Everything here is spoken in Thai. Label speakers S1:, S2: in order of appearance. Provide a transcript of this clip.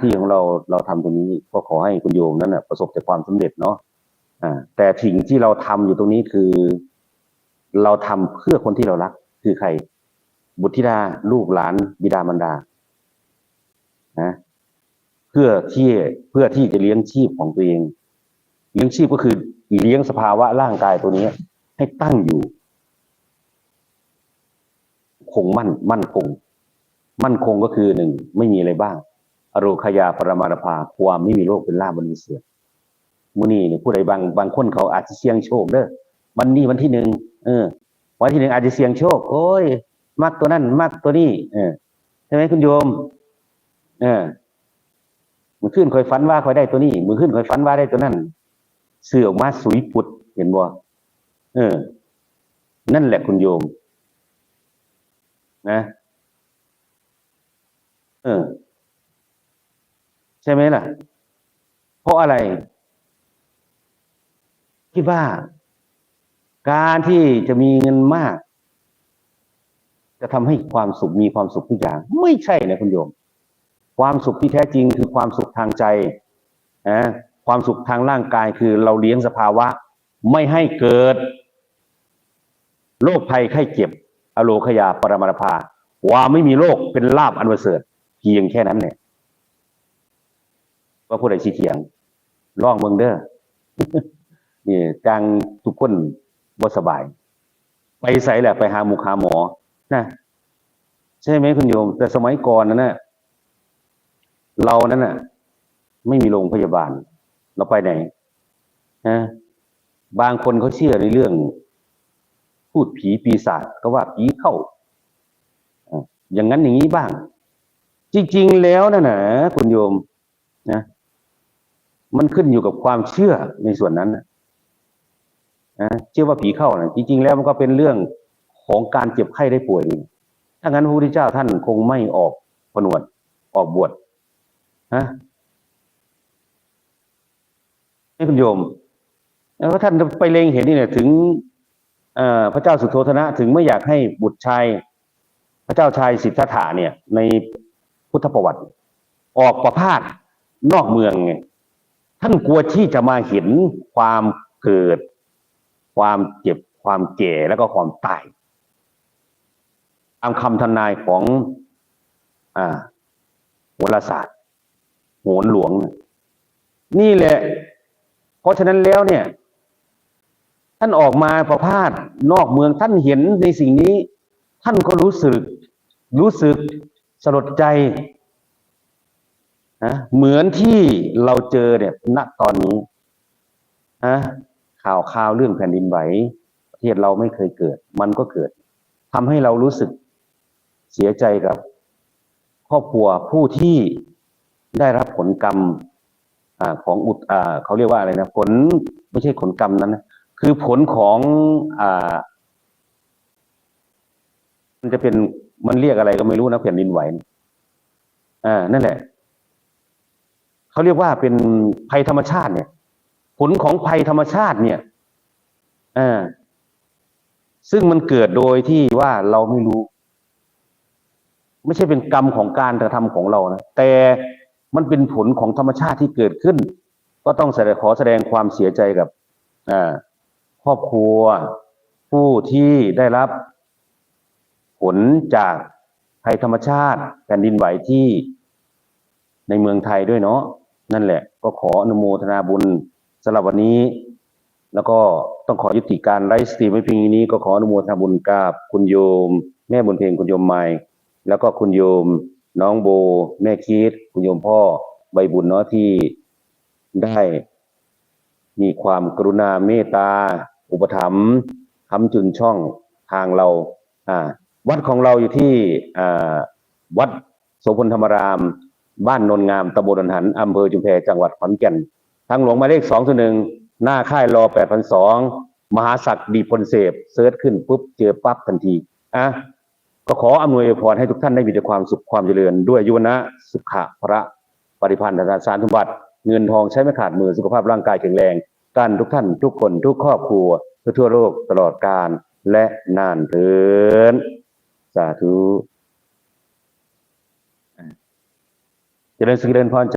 S1: ที่ของเราเราทำตรงนี้ก็ขอให้คุณโยมนั้นนะประสบแต่ความสำเร็จเนาะอ่า แต่สิ่งที่เราทำอยู่ตรงนี้คือ เราทำเพื่อคนที่เรารัก คือใคร บุตรธิดาลูกหลานบิดามารดานะเพื่อที่เพื่อที่จะเลี้ยงชีพของตัวเอง เลี้ยงชีพก็คือเลี้ยงสภาวะร่างกายตัวนี้ ให้ตั้งอยู่ คงมั่นมั่นคง มั่นคงก็คือหนึ่งไม่มีอะไรบ้าง อโรคยาปรมาณภาความไม่มีโรคเป็นล่ามมันมีเสือมุนีเนี่ยผู้ใดบางบางคนเขาอาจจะเสี่ยงโชคเด้อวันนี้วันที่หนึ่งเออ วันที่หนึ่งอาจจะเสี่ยงโชค โอ้ยมักตัวนั้นมักตัวนี้ เออใช่ไหมคุณโยม เออมือขึ้นคอยฝันว่าคอยได้ตัวนี้ มือขึ้นคอยฝันว่าได้ตัวนั้นเสื่อออกมาสุยปุดเห็นบ่เออ นั่นแหละคุณโยม นะ เออ ใช่ไหมล่ะ เพราะอะไร คิดว่า การที่จะมีเงินมาก จะทำให้ความสุขมีความสุขทุกอย่าง ไม่ใช่นะคุณโยม ความสุขที่แท้จริงคือความสุขทางใจนะความสุขทางร่างกายคือเราเลี้ยงสภาวะ ไม่ให้เกิดโรคภัยไข้เจ็บ อโลคยาปรมาภาควาไม่มีโรคเป็นลาบอันประเสริฐเพียงแค่นั้นเนี่ย ว่าผู้ใดชี้เถียงร้องเมืองเด้อนี่จังทุกคนบ่สบาย ไปใส่แหละไปหาหมุกหาหมอนะใช่ไหมคุณโยม แต่สมัยก่อนนั้นน่ะเรานั้นน่ะ ไม่มีโรงพยาบาล เราไปไหนนะบางคนเขาเชื่อในเรื่อง พูดผีปีศาจก็ว่าผีเข้าอะอย่างนั้นอย่างนี้บ้าง จริง ๆ แล้วนะนะคุณโยมนะ มันขึ้นอยู่กับความเชื่อในส่วนนั้นนะเชื่อว่าผีเข้านะจริง ๆ แล้วมันก็เป็นเรื่องของการเจ็บไข้ได้ป่วยนี่ถ้างั้นพระพุทธเจ้าท่านคงไม่ออกผนวดออกบวชนะให้คุณโยมแล้วท่านไปเล็งเห็นนี่เนี่ยถึงพระเจ้าสุโธธนะ ถึงไม่อยากให้บุตรชาย พระเจ้าชายสิทธัตถะเนี่ย ในพุทธประวัติ ออกประพาสนอกเมืองไง ท่านกลัวที่จะมาเห็นความเกิด ความเจ็บความแก่แล้วก็ความตายตามคำทำนายของอ่าโหราศาสตร์โหนหลวง นี่แหละ เพราะฉะนั้นแล้วเนี่ย ท่านออกมาประพาสนอกเมืองท่านเห็นในสิ่งนี้ ท่านก็รู้สึก รู้สึกสลดใจ นะเหมือนที่เราเจอเนี่ยณตอนนี้นะข่าวข่าวเรื่องแผ่นดินไหวประเทศเราไม่เคยเกิด มันก็เกิดทำให้เรารู้สึกเสียใจกับครอบครัวผู้ที่ได้รับผลกรรมอของอุดอเขาเรียกว่าอะไรนะผลไม่ใช่ผลกรรมนั้นนะคือผลของอมันจะเป็นมันเรียกอะไรก็ไม่รู้นะแผ่นดินไหวอ่านั่นแหละ เขาเรียกว่าเป็นภัยธรรมชาติเนี่ย ผลของภัยธรรมชาติเนี่ยอ่าซึ่งมันเกิดโดยที่ว่าเราไม่รู้ ไม่ใช่เป็นกรรมของการกระทำของเรานะแต่มันเป็นผลของธรรมชาติที่เกิดขึ้น ก็ต้องแสดงขอแสดงความเสียใจกับอ่าครอบครัว ผู้ที่ได้รับ ผลจากภัยธรรมชาติแผ่นดินไหวที่ในเมืองไทยด้วยเนาะ นั่นแหละ ก็ขออนุโมทนาบุญสำหรับวันนี้ แล้วก็ต้องขอยุติการไลฟ์สตรีมไว้เพียงนี้ก็ขออนุโมทนาบุญกับคุณโยม แม่บุญเพลงคุณโยมไม้แล้วก็คุณโยม น้องโบ แม่คิด คุณโยมพ่อใบบุญเนาะที่ได้มีความกรุณาเมตตา อุปถัมภ์คำจุนช่องทางเรา อ่า วัดของเราอยู่ที่อ่าวัดโสพลธรรมราม บ้านนนงามตำบลดอนหันอำเภอจุมแพจังหวัดขอนแก่น ทางหลวงหมายเลขสองหนึ่งหน้าค่ายรอแปดพันสองมหาศักดิ์ดีพลเสพเซิร์ชขึ้นปุ๊บเจอปั๊บทันทีอะก็ขออำนวยพรให้ทุกท่านได้มีแต่ความสุขความเจริญ ด้วยยุวนะสุขะพระปริพันธ์ธนาสารสมบัติ เงินทองใช้ไม่ขาดมือสุขภาพร่างกายแข็งแรงกันทุกท่านทุกคนทุกครอบครัวทั่วโลกตลอดกาลและนานเทินสาธุ የለንስግለን ፋንቻ